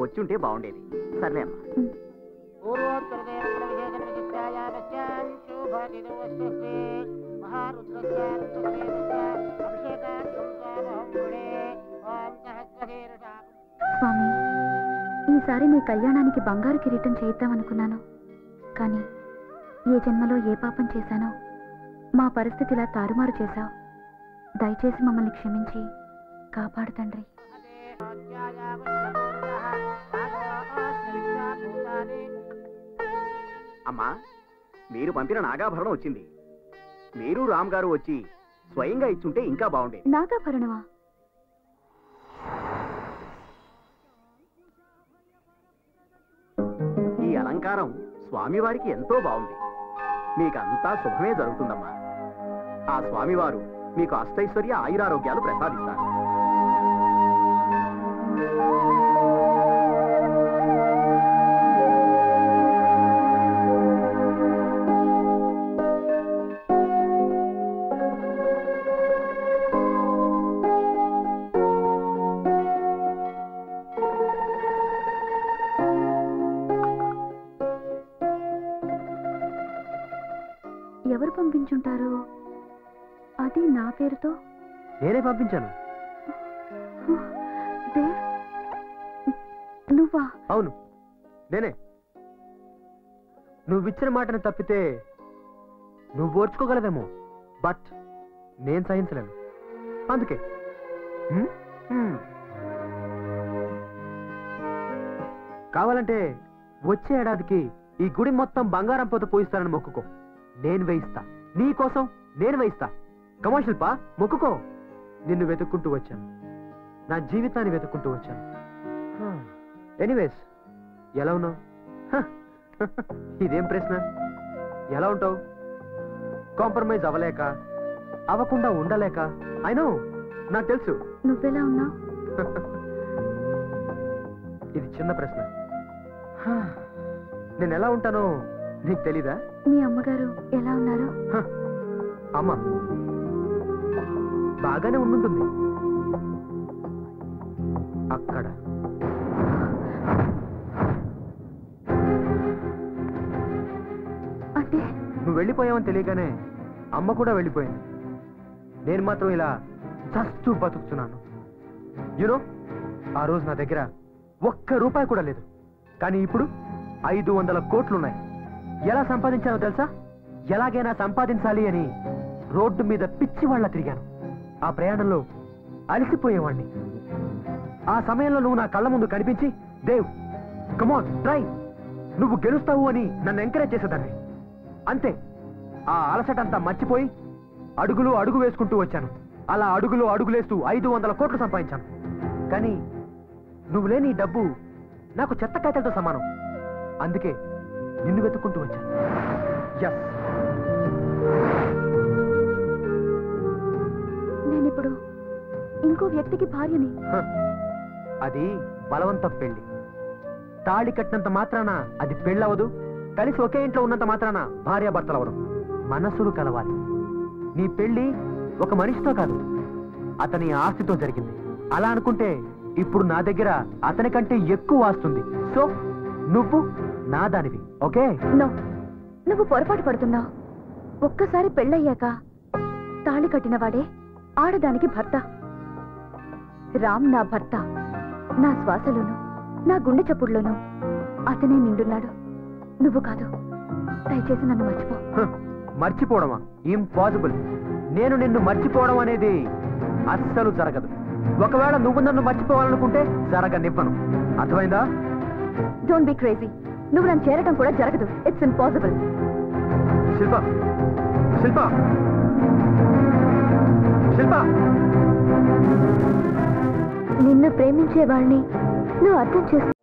వచ్చుంటే బాగుండేది. సర్లే అమ్మా. స్వామి ఈసారి నీ కళ్యాణానికి బంగారు కిరీటం చేయిద్దామనుకున్నాను. కానీ ఏ జన్మలో ఏ పాపం చేశానో మా పరిస్థితి ఇలా తారుమారు చేశావు. దయచేసి మమ్మల్ని క్షమించి కాపాడు తండ్రి. అమ్మా మీరు పంపిన నాగాభరణం వచ్చింది. మీరు రామ్ గారు వచ్చి స్వయంగా ఇచ్చుంటే ఇంకా బాగుండేది. నాగాభరణమా? ఈ అలంకారం స్వామివారికి ఎంతో బాగుంది. మీకంతా శుభమే జరుగుతుందమ్మా. ఆ స్వామివారు మీకు అష్టైశ్వర్య ఆయురారోగ్యాలు ప్రసాదిస్తారు. ఎవరు పంపించుంటారు? అది నా పేరుతో? నేనే పంపించాను. నువ్వా? అవును నేనే. నువ్విచ్చిన మాటను తప్పితే నువ్వు ఓర్చుకోగలవేమో బట్ నేను సహించలేను. అందుకే. కావాలంటే వచ్చే ఏడాదికి ఈ గుడి మొత్తం బంగారం పోత పోయిస్తానని మొక్కుకో. నేను వేయిస్తా. నీ కోసం నేను వేయిస్తా. కమా శిల్ప మొక్కుకో. నిన్ను వెతుక్కుంటూ వచ్చాను. నా జీవితాన్ని వెతుక్కుంటూ వచ్చాను. ఎనీవేస్ ఎలా ఉన్నావు? హ, ఇదేం ప్రశ్న? ఎలా ఉంటావు? కాంప్రమైజ్ అవ్వలేక అవ్వకుండా ఉండలేక? అయినో నాకు తెలుసు. నువ్వెలా ఉన్నావు? ఇది చిన్న ప్రశ్న. హ, నేను ఎలా ఉంటానో నీకు తెలీదా? మీ అమ్మగారు ఎలా ఉన్నారు? అమ్మ బాగానే ఉండుంటుంది అక్కడ. అంటే? నువ్వు వెళ్ళిపోయావని తెలియగానే అమ్మ కూడా వెళ్ళిపోయింది. నేను మాత్రం ఇలా చస్తూ బతుకుతున్నాను. యునో ఆ రోజు నా దగ్గర ఒక్క రూపాయి కూడా లేదు. కానీ ఇప్పుడు ఐదు వందల కోట్లున్నాయి. ఎలా సంపాదించానో తెలుసా? ఎలాగైనా సంపాదించాలి అని రోడ్డు మీద పిచ్చి వాళ్ళ తిరిగాను. ఆ ప్రయాణంలో అలసిపోయేవాణ్ణి. ఆ సమయంలో నువ్వు నా కళ్ళ ముందు కనిపించి దేవ్ కమోన్ ట్రై నువ్వు గెలుస్తావు అని నన్ను ఎంకరేజ్ చేసేదాన్ని. అంతే. ఆ అలసటంతా మర్చిపోయి అడుగులు అడుగు వేసుకుంటూ వచ్చాను. అలా అడుగులు అడుగులేస్తూ ఐదు వందల కోట్లు సంపాదించాను. కానీ నువ్వు లేని డబ్బు నాకు చెత్త కాయతలతో సమానం. అందుకే నిన్ను వెతుక్కుంటూ వచ్చాను. ఎస్ నేనిప్పుడు ఇంకో వ్యక్తికి భార్యని. అది బలవంత పెళ్ళి. తాళి కట్టినంత మాత్రాన అది పెళ్ళవదు. కలిసి ఒకే ఇంట్లో ఉన్నంత మాత్రాన భార్యాభర్తలు అవరు మనసులు కలవాలి. నీ పెళ్ళి ఒక మనిషితో కాదు. అతని ఆస్తితో జరిగింది. అలా అనుకుంటే ఇప్పుడు నా దగ్గర అతని కంటే ఎక్కువ ఆస్తుంది సో నువ్వు నా దానివి ఓకే నువ్వు పొరపాటు పడుతున్నావు. ఒక్కసారి పెళ్ళయ్యాక తాళి కట్టినవాడే ఆడదానికి భర్త. రామ్ నా భర్త. నా శ్వాసలోను నా గుండె చప్పుడులోను అతనే నిండున్నాడు. నువ్వు కాదు. దయచేసి నన్ను మర్చిపో. మర్చిపోవడమా? ఇంపాసిబుల్. నేను నిన్ను మర్చిపోవడం అనేది అస్సలు జరగదు. ఒకవేళ నువ్వు నన్ను మర్చిపోవాలనుకుంటే జరగనివ్వను. అర్థమైందా? డోంట్ బి క్రేజీ నువ్వు నన్ను చేరడం కూడా జరగదు. It's impossible Shilpa Shilpa. శిల్ప. నిన్ను ప్రేమించే వాళ్ళని నువ్వు అర్థం చేసుకో